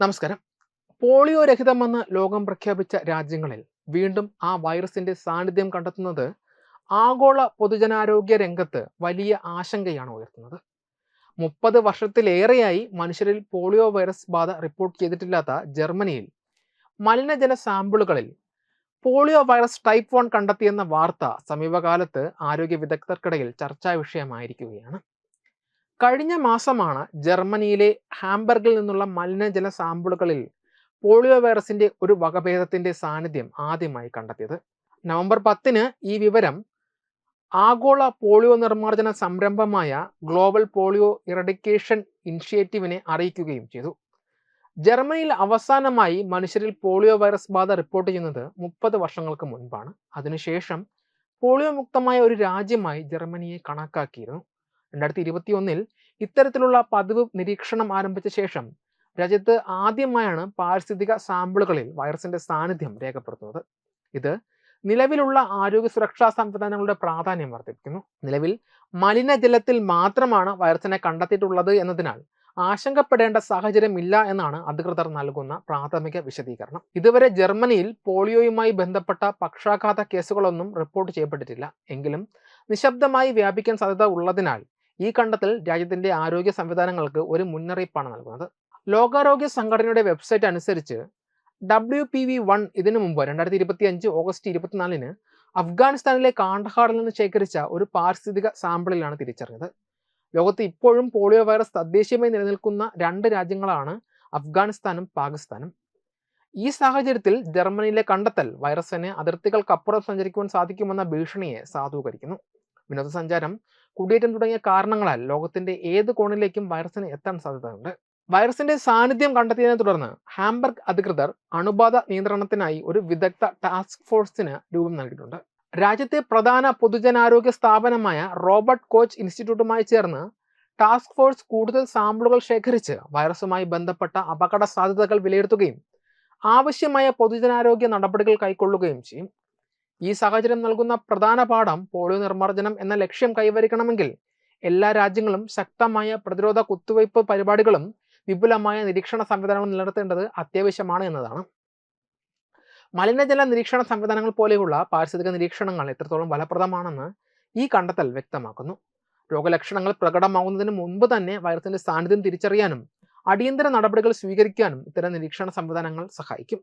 നമസ്കാരം. പോളിയോ രഹിതമെന്ന് ലോകം പ്രഖ്യാപിച്ച രാജ്യങ്ങളിൽ വീണ്ടും ആ വൈറസിന്റെ സാന്നിധ്യം കണ്ടെത്തുന്നത് ആഗോള പൊതുജനാരോഗ്യ രംഗത്ത് വലിയ ആശങ്കയാണ് ഉയർത്തുന്നത്. മുപ്പത് വർഷത്തിലേറെയായി മനുഷ്യരിൽ പോളിയോ വൈറസ് ബാധ റിപ്പോർട്ട് ചെയ്തിട്ടില്ലാത്ത ജർമ്മനിയിൽ മലിനജല സാമ്പിളുകളിൽ പോളിയോ വൈറസ് ടൈപ്പ് വൺ കണ്ടെത്തിയെന്ന വാർത്ത സമീപകാലത്ത് ആരോഗ്യ വിദഗ്ധർക്കിടയിൽ ചർച്ചാ വിഷയമായിരിക്കുകയാണ്. കഴിഞ്ഞ മാസമാണ് ജർമ്മനിയിലെ ഹാംബർഗിൽ നിന്നുള്ള മലിനജല സാമ്പിളുകളിൽ പോളിയോ വൈറസിന്റെ ഒരു വകഭേദത്തിന്റെ സാന്നിധ്യം ആദ്യമായി കണ്ടെത്തിയത്. നവംബർ പത്തിന് ഈ വിവരം ആഗോള പോളിയോ നിർമ്മാർജന സംരംഭമായ ഗ്ലോബൽ പോളിയോ ഇറഡിക്കേഷൻ ഇനിഷ്യേറ്റീവിനെ അറിയിക്കുകയും ചെയ്തു. ജർമ്മനിയിൽ അവസാനമായി മനുഷ്യരിൽ പോളിയോ വൈറസ് ബാധ റിപ്പോർട്ട് ചെയ്യുന്നത് മുപ്പത് വർഷങ്ങൾക്ക് മുൻപാണ്. അതിനുശേഷം പോളിയോ മുക്തമായ ഒരു രാജ്യമായി ജർമ്മനിയെ കണക്കാക്കിയിരുന്നു. രണ്ടായിരത്തി ഇരുപത്തി ഒന്നിൽ ഇത്തരത്തിലുള്ള പതിവ് നിരീക്ഷണം ആരംഭിച്ച ശേഷം രാജ്യത്ത് ആദ്യമായാണ് പാരിസ്ഥിതിക സാമ്പിളുകളിൽ വൈറസിന്റെ സാന്നിധ്യം രേഖപ്പെടുത്തുന്നത്. ഇത് നിലവിലുള്ള ആരോഗ്യ സുരക്ഷാ സംവിധാനങ്ങളുടെ പ്രാധാന്യം വർദ്ധിപ്പിക്കുന്നു. നിലവിൽ മലിനജലത്തിൽ മാത്രമാണ് വൈറസിനെ കണ്ടെത്തിയിട്ടുള്ളത് എന്നതിനാൽ ആശങ്കപ്പെടേണ്ട സാഹചര്യമില്ല എന്നാണ് അധികൃതർ നൽകുന്ന പ്രാഥമിക വിശദീകരണം. ഇതുവരെ ജർമ്മനിയിൽ പോളിയോയുമായി ബന്ധപ്പെട്ട പക്ഷാഘാത കേസുകളൊന്നും റിപ്പോർട്ട് ചെയ്യപ്പെട്ടിട്ടില്ല. എങ്കിലും നിശബ്ദമായി വ്യാപിക്കാൻ സാധ്യത ഉള്ളതിനാൽ ഈ കണ്ടെത്തൽ രാജ്യത്തിന്റെ ആരോഗ്യ സംവിധാനങ്ങൾക്ക് ഒരു മുന്നറിയിപ്പാണ് നൽകുന്നത്. ലോകാരോഗ്യ സംഘടനയുടെ വെബ്സൈറ്റ് അനുസരിച്ച് ഡബ്ല്യു പി വി വൺ ഇതിനു മുമ്പ് രണ്ടായിരത്തി ഇരുപത്തി അഞ്ച് ഓഗസ്റ്റ് ഇരുപത്തിനാലിന് അഫ്ഗാനിസ്ഥാനിലെ കാണ്ഡഹാറിൽ നിന്ന് ശേഖരിച്ച ഒരു പാരിസ്ഥിതിക സാമ്പിളിലാണ് തിരിച്ചറിഞ്ഞത്. ലോകത്ത് ഇപ്പോഴും പോളിയോ വൈറസ് തദ്ദേശീയമായി നിലനിൽക്കുന്ന രണ്ട് രാജ്യങ്ങളാണ് അഫ്ഗാനിസ്ഥാനും പാകിസ്ഥാനും. ഈ സാഹചര്യത്തിൽ ജർമ്മനിയിലെ കണ്ടെത്തൽ വൈറസിന് അതിർത്തികൾക്കപ്പുറം സഞ്ചരിക്കുവാൻ സാധിക്കുമെന്ന ഭീഷണിയെ സാധൂകരിക്കുന്നു. വിനോദസഞ്ചാരം കുടിയേറ്റം തുടങ്ങിയ കാരണങ്ങളാൽ ലോകത്തിന്റെ ഏത് കോണിലേക്കും വൈറസിന് എത്താൻ സാധ്യതയുണ്ട്. വൈറസിന്റെ സാന്നിധ്യം കണ്ടെത്തിയതിനെ തുടർന്ന് ഹാംബർഗ് അധികൃതർ അണുബാധ നിയന്ത്രണത്തിനായി ഒരു വിദഗ്ധ ടാസ്ക് ഫോഴ്സിന് രൂപം നൽകിയിട്ടുണ്ട്. രാജ്യത്തെ പ്രധാന പൊതുജനാരോഗ്യ സ്ഥാപനമായ റോബർട്ട് കോച്ച് ഇൻസ്റ്റിറ്റ്യൂട്ടുമായി ചേർന്ന് ടാസ്ക് ഫോഴ്സ് കൂടുതൽ സാമ്പിളുകൾ ശേഖരിച്ച് വൈറസുമായി ബന്ധപ്പെട്ട അപകട സാധ്യതകൾ വിലയിരുത്തുകയും ആവശ്യമായ പൊതുജനാരോഗ്യ നടപടികൾ കൈക്കൊള്ളുകയും ചെയ്യും. ഈ സാഹചര്യം നൽകുന്ന പ്രധാന പാഠം പോളിയോ നിർമ്മാർജനം എന്ന ലക്ഷ്യം കൈവരിക്കണമെങ്കിൽ എല്ലാ രാജ്യങ്ങളും ശക്തമായ പ്രതിരോധ കുത്തിവയ്പ് പരിപാടികളും വിപുലമായ നിരീക്ഷണ സംവിധാനങ്ങൾ നിലനിർത്തേണ്ടത് അത്യാവശ്യമാണ് എന്നതാണ്. മലിനജല നിരീക്ഷണ സംവിധാനങ്ങൾ പോലെയുള്ള പാരിസ്ഥിതിക നിരീക്ഷണങ്ങൾ എത്രത്തോളം ഫലപ്രദമാണെന്ന് ഈ കണ്ടെത്തൽ വ്യക്തമാക്കുന്നു. രോഗലക്ഷണങ്ങൾ പ്രകടമാകുന്നതിന് മുൻപ് തന്നെ വൈറസിന്റെ സാന്നിധ്യം തിരിച്ചറിയാനും അടിയന്തര നടപടികൾ സ്വീകരിക്കാനും ഇത്തരം നിരീക്ഷണ സംവിധാനങ്ങൾ സഹായിക്കും.